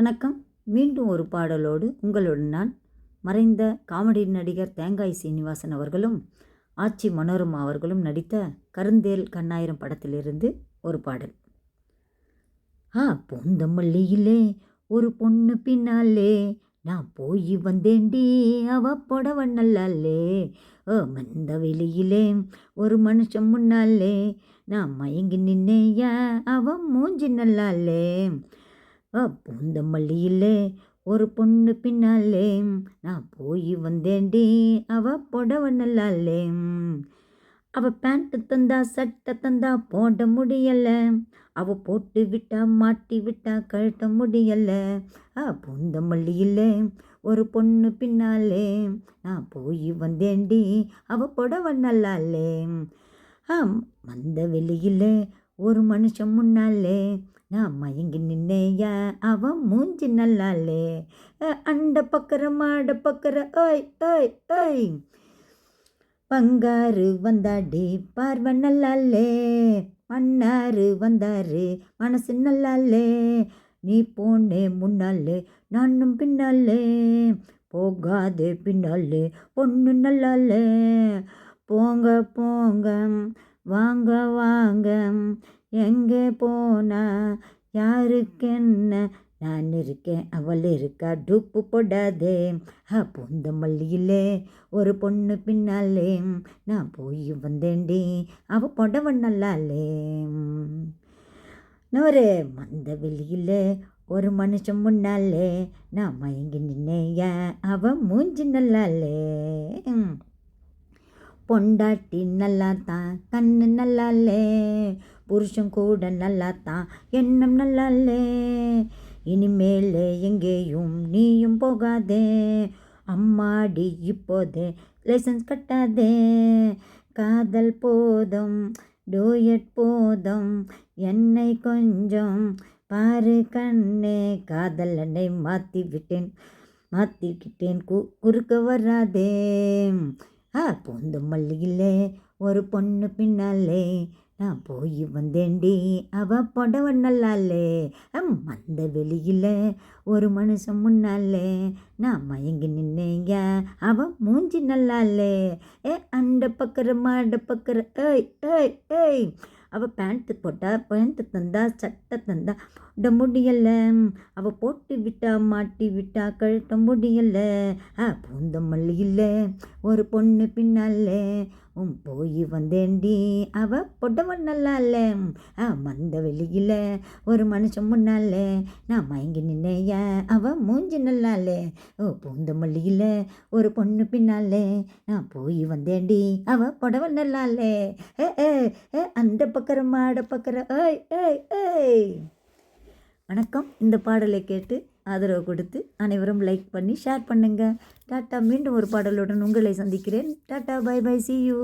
வணக்கம். மீண்டும் ஒரு பாடலோடு உங்களுடன் நான் மறைந்த காமெடி நடிகர் தேங்காய் சீனிவாசன் அவர்களும் ஆச்சி மனோரமா அவர்களும் நடித்த கருந்தேல் கண்ணாயிரம் படத்திலிருந்து ஒரு பாடல். ஆ பூந்தமல்லியிலே ஒரு பொண்ணு பின்னாலே நான் போய் வந்தேண்டி அவ புடவ நல்லாலே. ஓ மந்த வெளியிலே ஒரு மனுஷன் முன்னாலே நான் மயங்கி நின்னேயா அவ மூஞ்சி நல்லாலே. பூந்தமல்லியிலே ஒரு பொண்ணு பின்னாலே நான் போய் வந்தேண்டி அவ புடவ நல்லாலே. அவ பேண்ட்டு தந்தா சட்டை தந்தா போட முடியலை. அவ போட்டு விட்டா மாட்டி விட்டா கழட்ட முடியலை. ஆ பூந்தமல்லியிலே ஒரு பொண்ணு பின்னாலே நான் போய் வந்தேண்டி அவ புடவ நல்லாலே. ஆ மந்த வெளியில் ஒரு மனுஷன் முன்னாலே நான் மயங்கி நின்னேயா? அவன் மூஞ்சி நல்லாலே. அண்ட பக்கர மாட பக்கர ஓய் ஓய் ஓய். பங்காறு வந்தாடி பார்வை நல்லாலே. மன்னாரு வந்தாரு மனசு நல்லாலே. நீ போனே முன்னாலே நானும் பின்னாலே. போகாதே பின்னாலே பொண்ணு நல்லாலே. போங்க போங்க வாங்க வாங்க. எங்கே போனா? யாருக்கு என்ன? நான் இருக்கேன் அவள் இருக்கா? டூப்பு போடாதே. ஆ பூந்த மல்லியிலே ஒரு பொண்ணு பின்னாலே. நான் போய் வந்தேண்டி அவ புடவை நல்லாலே. நோரு மந்த வெளியில் ஒரு மனுஷன் முன்னாலே. நான் மயங்கி நின்னேய? அவ மூஞ்சி நல்லாலே. பொண்டாட்டி நல்லா தான் கண்ணு நல்லாலே. புருஷன் கூட நல்லா தான் எண்ணம் நல்லாலே இனிமேலே எங்கேயும் நீயும் போகாதே. அம்மாடி இப்போதே. லைசன்ஸ் கட்டாதே. காதல் போதும். டூயட் போதும். என்னை கொஞ்சம் பாரு கண்ணே. காதல் என்னை மாற்றி விட்டேன். மாற்றிக்கிட்டேன் கு குறுக்க வராதே. ஆ பூந்த மல்லியிலே. ஒரு பொண்ணு பின்னாலே. நான் போய் வந்தேன்டி. அவ புடவ நல்லாலே அம், மந்த வெளியில ஒரு மனுஷன் முன்னாலே நான் மயங்கி நின்னேங்க. அவ மூஞ்சி நல்லாலே ஏ அண்ட பக்கற மாட பக்கற. ஏய் ஏய் ஏய். அவள் பேண்ட்டு போட்டா பேண்ட்டு தந்தா சட்டை தந்தா. போட முடியலை. அவள் போட்டு விட்டா மாட்டி விட்டா கழட்ட முடியலை. ஆ பூந்த மல்லியில் ஒரு பொண்ணு பின்னாலே உம் போய் வந்தேண்டி அவ புடவ நல்லால ஆ மந்த வெளியில் ஒரு மனுஷன் முன்னாலே. நான் மயங்கி நின்னேயா. அவ மூஞ்சி நல்லாலே. ஓ பூந்த மல்லியில் ஒரு பொண்ணு பின்னாலே. நான் போய் வந்தேண்டி அவ புடவ நல்லா இல்லை ஏ ஏ அந்த பக்கரம் மாட பக்கரம் ஏய் ஏய் ஏய். வணக்கம். இந்த பாடலை கேட்டு ஆதரவு கொடுத்து அனைவரும் லைக் பண்ணி ஷேர் பண்ணுங்கள் டாட்டா மீண்டும் ஒரு பாடலுடன் உங்களை சந்திக்கிறேன். Tata bye bye see you